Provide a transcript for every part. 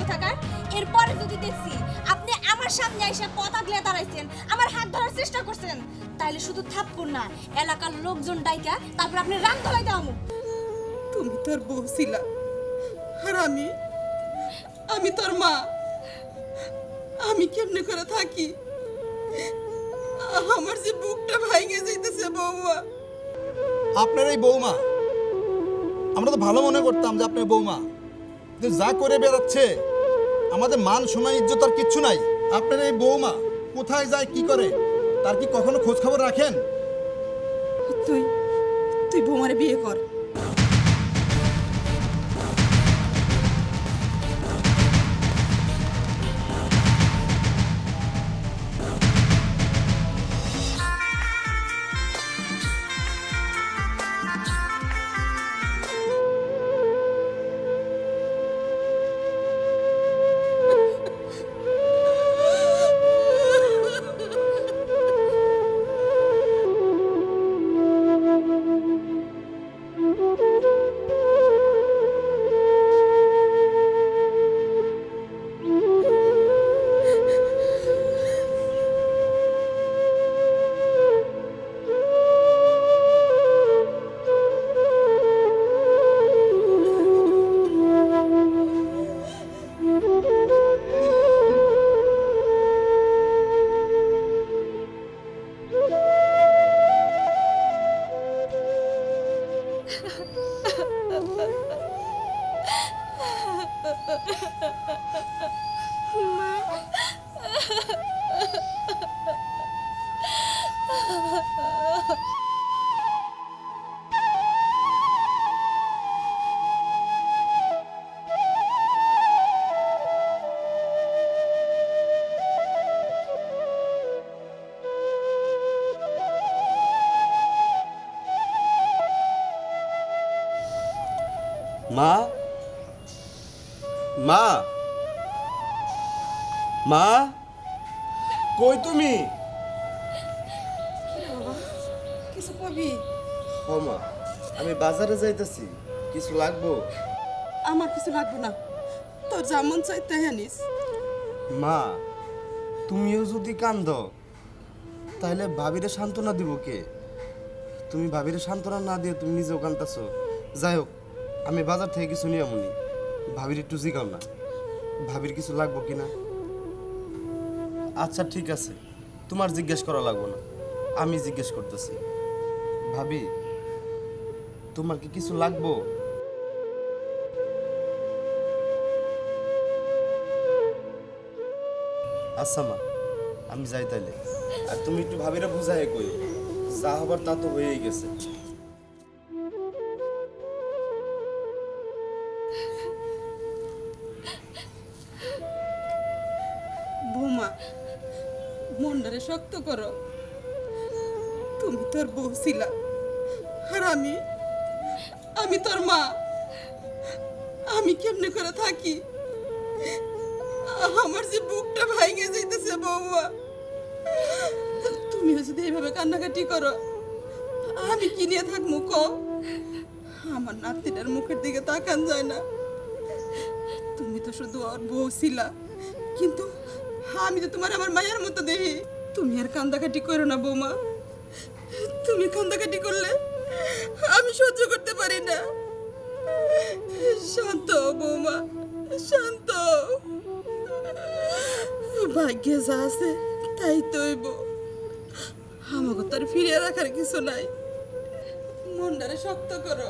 কোথাকার এরপরে যদি দেখছি আপনি আমার সামনে এসে পথ আগলে দাঁড়াইছেন আমার হাত ধরার চেষ্টা করছেন তাইলে শুধু থাপ্পড় না এলাকার লোকজন ডাইকা তারপর আপনি রাম ধলাই দাও তুমি তোর বউ ছিলা আর আমি আমি তোর মা। আমি কেমনে করে থাকি? আমার যে বুকটা ভাঙে যাইতেছে বৌমা। আপনার এই বৌমা আমরা তো ভালো মনে করতাম যে আপনার বৌমা। কিন্তু যা করে বেড়াচ্ছে, আমাদের মান, সময়, ইজ্জত আর কিচ্ছু নাই। আপনার এই বৌমা কোথায় যায়, কি করে? তার কি কখনো খোঁজ খবর রাখেন? তুই তুই বৌমারে বিয়ে কর। মা মা। মা কই তুমি? কিছু কবি? ও মা আমি বাজারে যাইতেছি কিছু লাগবো? আমার কিছু লাগবে না। তোর যেমন চাই তাই মা তুমিও যদি কান্দ তাহলে ভাবিরে সান্ত্বনা দিব কে? তুমি ভাবিরে সান্ত্বনা না দিয়ে তুমি নিজেও কান্দাছো। যাই হোক আমি বাজার থেকে কিছু নিয়ে ভাবির একটু জিগাও না। ভাবির কিছু লাগবো কিনা? আচ্ছা ঠিক আছে। তোমার জিজ্ঞেস করা লাগবো না। আমি জিজ্ঞেস করতেছি। ভাবি, তোমার কি কিছু লাগবো? আচ্ছা মা, আমি যাই তাইলে। আর তুমি একটু ভাবিরা বুঝাই কই যা হবার তা তো হয়েই গেছে। শক্ত করো। তুমি তোর বউ ছিলা। আর আমি আমি তোর মা। আমি কেমনে করে থাকি? আমার যে বুকটা ভাঙে যাইতেছে বৌমা তুমিও যদি এইভাবে কান্নাকাটি করো, আমি কি নিয়ে থাকব ক? আমার নাতিটার মুখের দিকে তাকান যায় না। তুমি তো শুধু ওর বউ ছিলা, কিন্তু আমি তো তোমার আমার মায়ের মতো দেখি তুমি আর কান্দাকাটি করো না, বৌমা। তুমি কান্দাকাটি করলে আমি সহ্য করতে পারি না। শান্ত বৌমা, শান্ত। ভাগ্যে যা আছে, তাই তৈব আমাকে তার ফিরিয়ে রাখার কিছু নাই। মনটারে শক্ত করো।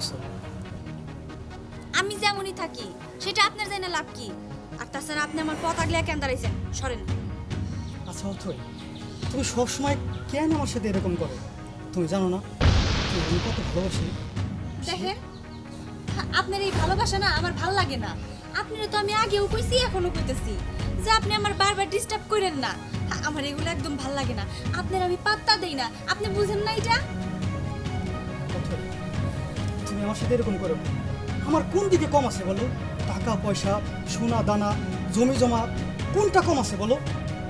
আছো আমি যেমনই থাকি সেটা আপনার জানা লাভ কি? আর তাছাড়া আপনি আমার পথ আগলে কেন দাঁড়াইছেন? সরেন। আচ্ছা অথই তুমি সবসময় কেন আমার সাথে এরকম করো? তুমি জানো না আমি কত ভালোবাসি। দেখেন আপনার এই ভালোবাসা না আমার ভালো লাগে না। আপনারা তো আমি আগেও কইছি এখনও কইতেছি যে আপনি আমার বারবার ডিস্টার্ব করেন না। আমার এগুলো একদম ভালো লাগে না। আপনার আমি পাত্তা দেই না। আপনি বুঝেন না এটা? তুমি আমার সাথে এরকম করো। আমার কোন দিকে কম আছে বলো? টাকা পয়সা সোনা দানা জমি জমা কোনটা কম আছে বলো?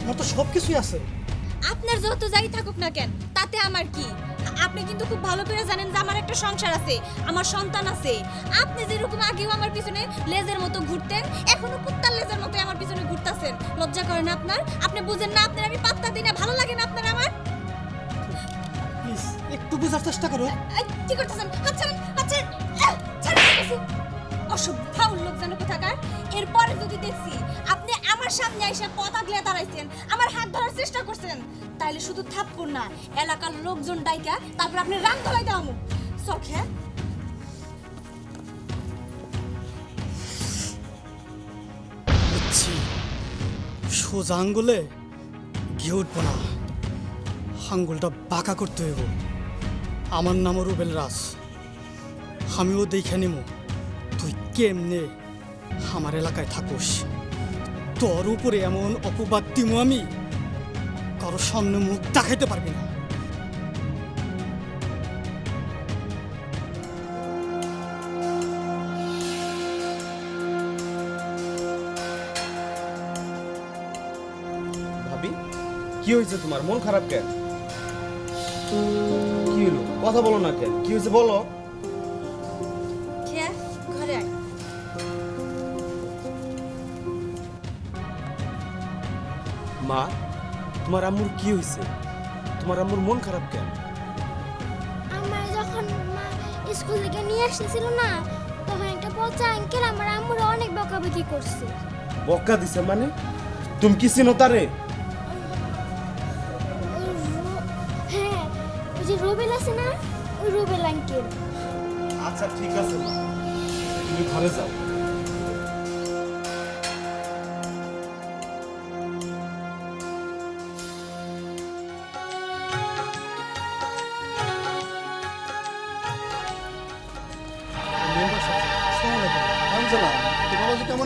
আমার তো সব কিছুই আছে। আপনার যত যাই থাকুক না কেন তাতে আমার কি? আপনি কিন্তু খুব ভালো করে জানেন যে আমার একটা সংসার আছে আমার সন্তান আছে। আপনি যেরকম আগেও আমার পিছনে লেজের মতো ঘুরতেন এখনও কুত্তার লেজের মতো আমার পিছনে ঘুরতাছেন। লজ্জা করেন আপনার? আপনি বুঝেন না আপনার আমি পাত্তা দিই না ভালো লাগে না আপনার আমার? প্লিজ একটু বোঝার চেষ্টা করো। কি করতেছেন? আচ্ছা এরপরে যদি দেখছি আপনি আমার এসে আগলে দাঁড়াইছেন হাত ধরার চেষ্টা করছেন, তাইলে শুধু না, এলাকার লোকজন আপনি চোখে সোজা আঙ্গুলে গিয়ে উঠবো না। আঙ্গুলটা বাঁকা করতে হইব। আমার নামও রুবেল রাজ। আমিও দেখে নিমু। তুই কেমনে আমার এলাকায় থাকুস? তোর উপরে এমন অপবাদ দিমু আমি, কারও সামনে মুখ দেখাইতে পারবি না। ভাবি, কি হয়েছে তোমার? মন খারাপ কেন? কি হলো? কথা বলো না কেন? কি হয়েছে বলো। তোমার আম্মুর কি হয়েছে? তোমার আম্মুর মন খারাপ কেন? আমার যখন মা স্কুল থেকে নিয়ে আসতেছিল না তখন একটা পচা আঙ্কেল আমার আম্মুর অনেক বকাবকি করছে। বকা দিছে মানে? তুমি কি চিনো তারে? হ্যাঁ ওই যে রুবেল আছে না? ওই রুবেল আঙ্কেল। আচ্ছা ঠিক আছে তুমি ঘরে যাও।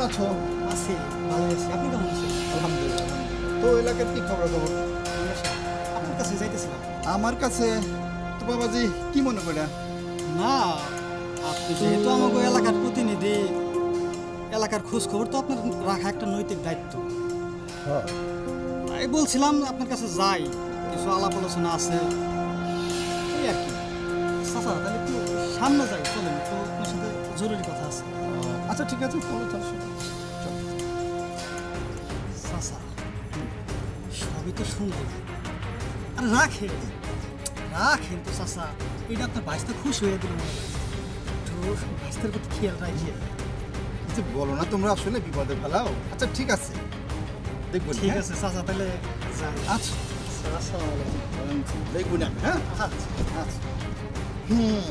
আছো আছি ভালো আছি। আপনি কেমন আছেন? আলহামদুলিল্লাহ তো এলাকার কি খবর খবর আপনার কাছে যাইতেছিলাম। আমার কাছে তো বাবাজি কি মনে করে না আপনি যেহেতু আমাকে এলাকার প্রতিনিধি এলাকার খোঁজ খবর তো আপনার রাখা একটা নৈতিক দায়িত্ব। তাই বলছিলাম আপনার কাছে যাই। কিছু আলাপ আলোচনা আছে। এই আর কি। চাচা তাহলে একটু সামনে যাই। আচ্ছা ঠিক আছে চলো। চলো চাচা সবই তো শুনলেন আর রাখে রাখেন তো চাচা এটা আপনার বাইশটা খুশি হয়ে দিল মনে হয় বাইশটার প্রতি খেয়াল রাখিয়ে। কিছু বলো না তোমরা আসলে বিপদে ফেলাও। আচ্ছা ঠিক আছে। দেখব ঠিক আছে চাচা তাহলে আচ্ছা। আসসালামু আলাইকুম। দেখব না হ্যাঁ? আচ্ছা আচ্ছা। হুম।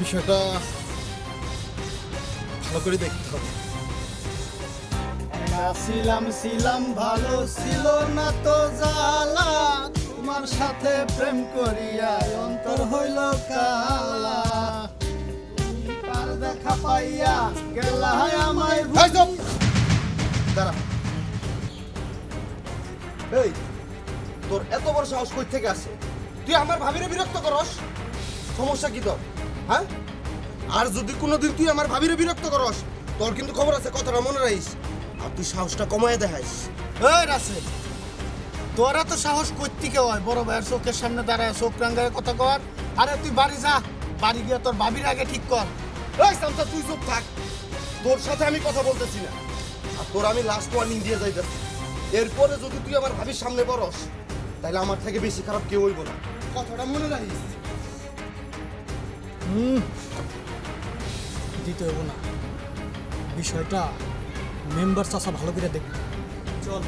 বিষয়টা ভালো করে দেখতে হবে। ছিলাম ছিলাম, ভালো ছিল না তো জ্বালা। তোমার সাথে প্রেম করিয়া অন্তর হইল কালা। দেখা পাইয়া গেলা আমায়! দাঁড়া। এই, তোর এত বড় সাহস কই থেকে আসে? তুই আমার ভাবিরে বিরক্ত করস? সমস্যা কি তোর? হ্যাঁ? আর যদি কোনোদিন তুই আমার ভাবিরে বিরক্ত করস, তোর কিন্তু খবর আছে, কথাটা মনে রাখিস। আর তুই সাহসটা কমায় দেখাইস। এই রাসেল, তোরা তো সাহস করতে কেউ হয়? বড় ভাইয়ের চোখের সামনে দাঁড়ায়, চোখ রাঙ্গায় কথা কর। আরে তুই বাড়ি যা, বাড়ি গিয়ে তোর বাবির আগে ঠিক কর। তুই চুপ থাক। তোর সাথে আমি কথা বলতেছি না। আর তোর আমি লাস্ট ওয়ার্নিং দিয়ে যাইতেছি। এরপরে যদি তুই আমার ভাবির সামনে বরস তাহলে আমার থেকে বেশি খারাপ কেউ হইব কথাটা মনে রাখিস। দিতে হব না বিষয়টা মেম্বার চাষা ভালো করে দেখবে। চল।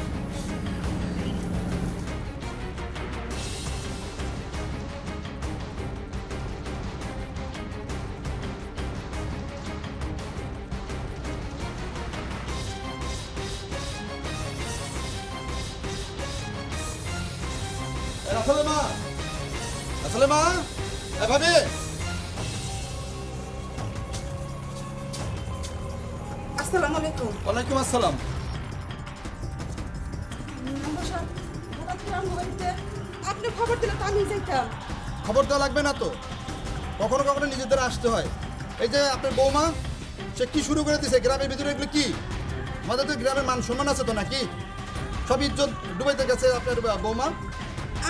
আসলে মা! আসলে আসসালামু আলাইকুম। ওয়ালাইকুম আসসালাম। মেম্বার সাহেব হঠাৎ করে আমার বাড়িতে। আপনি খবর দিলে তো আমি যাইতাম। খবর দেওয়া লাগবে না তো। কখনো কখনো নিজেদের আসতে হয়। এই যে আপনার বৌমা সে কি শুরু করে দিছে? গ্রামের ভিতরে এগুলো কি? আমাদের তো গ্রামের মান সম্মান আছে তো নাকি? সব ইজ্জত ডুবাইতে গেছে আপনার বৌমা।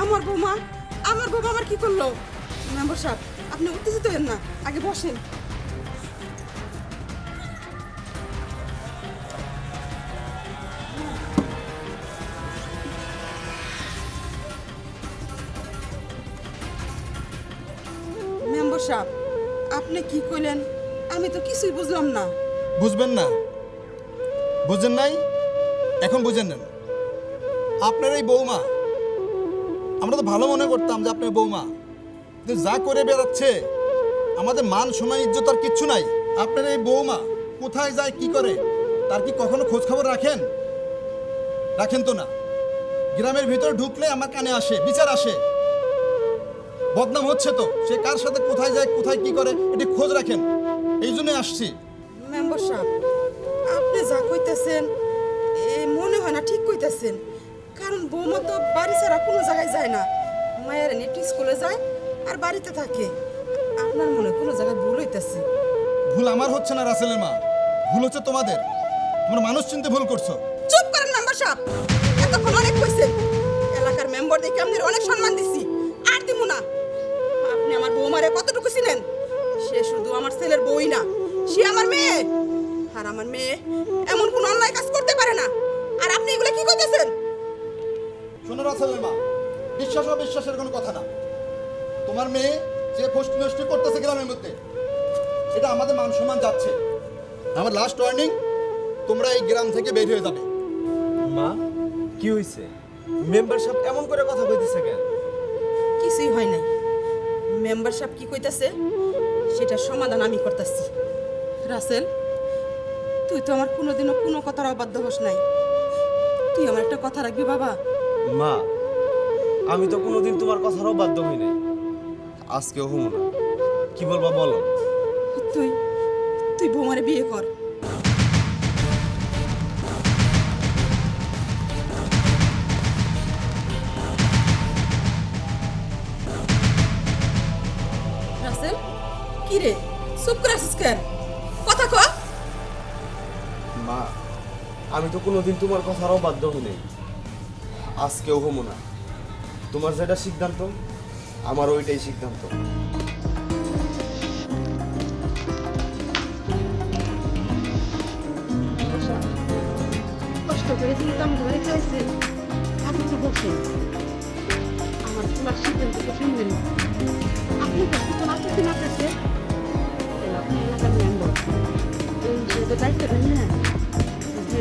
আমার বৌমা আমার বৌমা আমার কি করল? মেম্বার সাহেব আপনি উত্তেজিত হন না। আগে বসেন। সাহেব আপনি কি কইলেন? আমি তো কিছুই বুঝলাম না। বুঝবেন না। বুঝেন নাই? এখন বুঝেন নেন। আপনার এই বৌমা, আমরা তো ভালো মনে করতাম যে আপনার বৌমা। কিন্তু যা করে বেড়াচ্ছে, আমাদের মান সম্মান ইজ্জত আর কিচ্ছু নাই। আপনার এই বৌমা কোথায় যায়, কি করে, তার কি কখনো খোঁজ খবর রাখেন? রাখেন তো না। গ্রামের ভিতরে ঢুকলে আমার কানে আসে, বিচার আসে। বদনাম হচ্ছে তো? সে কার সাথে কোথায় যায় কোথায় কি করে এটি খোঁজ রাখেন। এই জন্যই আসছি। মেম্বার সাহেব আপনি যা কইতেছেন এ মনে হয় না ঠিক কইতেছেন। কারণ বৌমা তো বাড়ি ছাড়া কোনো জায়গায় যায় না। মায়ের একটু স্কুলে যায় আর বাড়িতে থাকে। আপনার মনে কোনো জায়গায় ভুল হইতেছে? ভুল আমার হচ্ছে না রাসেলের মা। ভুল হচ্ছে তোমাদের। তোমরা মানুষ চিনতে ভুল করছ। চুপ করেন মেম্বার সাহেব। এতক্ষণ অনেক কইছেন। এলাকার মেম্বার দেখে অনেক সম্মান দিছি। আর দিব না। আমার বৌমারে কতটুকু ছিলেন সে শুধু আমার ছেলের বউই না সে আমার মেয়ে। আর আমার মেয়ে এমন কোন অন্যায় কাজ করতে পারে না। আর আপনি এগুলো কি কইতেছেন? শোনো রাসেলের মা বিশ্বাস অবিশ্বাসের কোনো কথা না। তোমার মেয়ে যে ফষ্টি নষ্টি করতেছে গ্রামের মধ্যে এটা আমাদের মান সম্মান যাচ্ছে। আমার লাস্ট ওয়ার্নিং তোমরা এই গ্রাম থেকে বের হয়ে যাবে। মা কি হইছে? মেম্বারশিপ এমন করে কথা কইতেছে কেন? কিছুই হয় নাই। মেম্বার সাহেব কি কইতাছে? সেটা সমাধান আমি করতেছি। রাসেল তুই তো আমার কোনোদিনও কোনো কথার অবাধ্য হস নাই। তুই আমার একটা কথা রাখবি বাবা? মা আমি তো কোনোদিন তোমার কথার অবাধ্য হই নাই। আজকেও হুম না। কি বলবা বলো? তুই তুই বৌমারে বিয়ে কর। চুপ করে আছিস কেন? কথা ক। মা আমি তো কোনোদিন তোমার কথারও বাধ্য হই নাই। আজকেও হুম না। তোমার যেটা সিদ্ধান্ত আমার ওইটাই সিদ্ধান্ত। কষ্ট করে কিন্তু আমি ঘরে খাইছি। আপনি তো বসেন আমার তোমার সিদ্ধান্ত তো শুনবেন আপনি এই হিসেবে দায়িত্ব নেন না যে